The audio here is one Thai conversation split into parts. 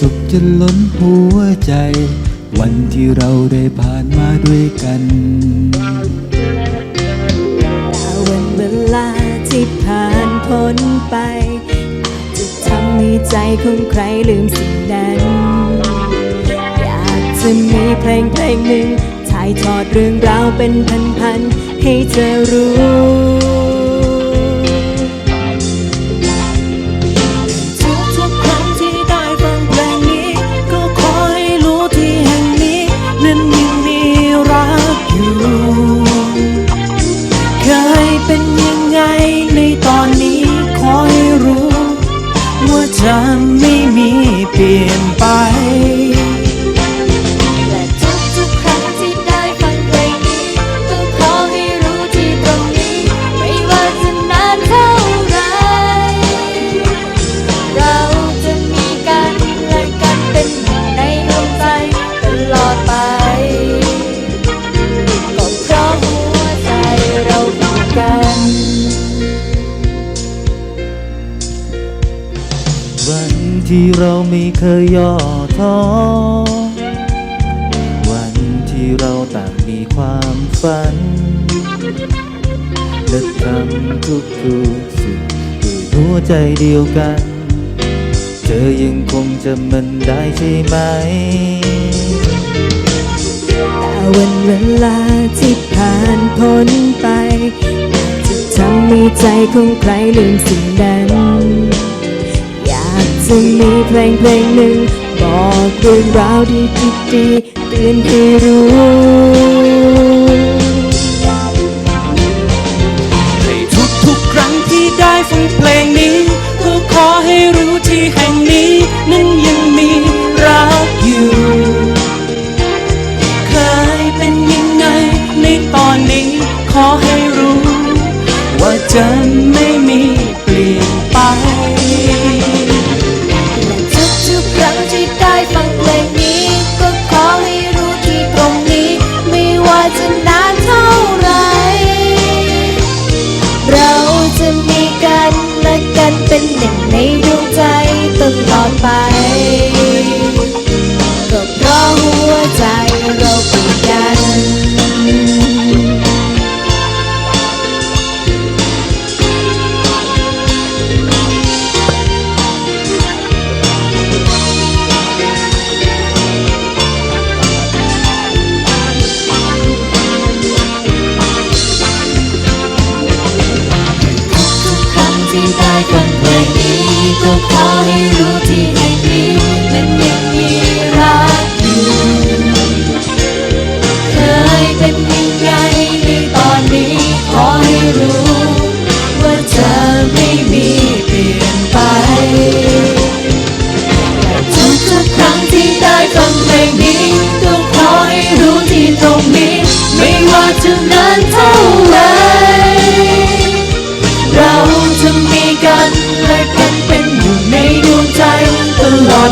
สุขจนล้นหัวใจ วันที่เราได้ผ่านมาด้วยกัน แต่วันเวลาที่ผ่านพ้นไปอาจจะทำให้ใจของใครลืมสิ่งนั้น อยากจะมีเพลงเพลงหนึ่งถ่ายทอดเรื่องราวเป็นพันๆให้เธอรู้ จะไม่มีเปลี่ยนไป ที่เราไม่เคยย่อท้อ วันที่เราต่างมีความฝัน และทำทุกทุกสิ่งด้วยหัวใจเดียวกัน เธอยังคงจำมันได้ใช่ไหม แต่วันเวลาที่ผ่านพ้นไป จะทำให้ใจของใครลืมสิ่งนั้น จะมีเพลงเพลงหนึ่ง บอกเรื่องราวดีดีเตือนให้รู้ให้ทุกทุกครั้งที่ได้ฟังเพลงนี้ก็ขอให้รู้ที่แห่งนี้นั้นยังมีรักอยู่ เคยเป็นยังไงในตอนนี้ขอให้รู้ ว่าจะไม่มีเปลี่ยนไป หนึ่งในดวงใจตลอดไป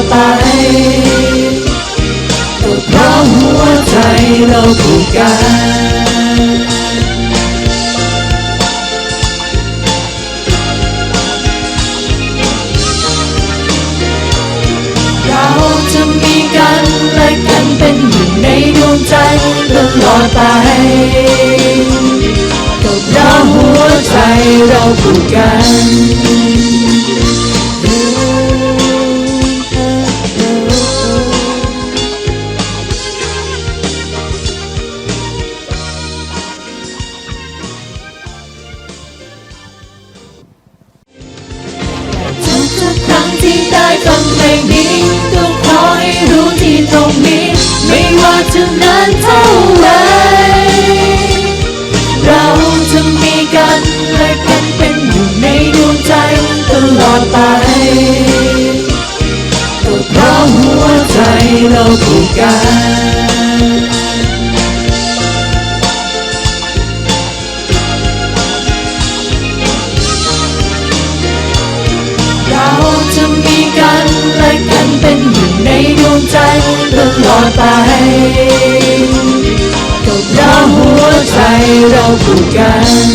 ไป ก็เพราะหัวใจเราผูกกันเราจะมีกันและกันเป็นหนึ่งในดวงใจตลอดไปก็เพราะหัวใจเราผูกกัน ที่ได้ฟังเพลงนี้ก็ขอให้รู้ที่ตรงนี้ ไม่ว่าจะนานเท่าไรเราจะมีกันและกันเป็นหนึ่งในดวงใจตลอดไปก็เพราะหัวใจเราผูกกัน ใจตลอดไปกับเราหัวใจเราผูกกัน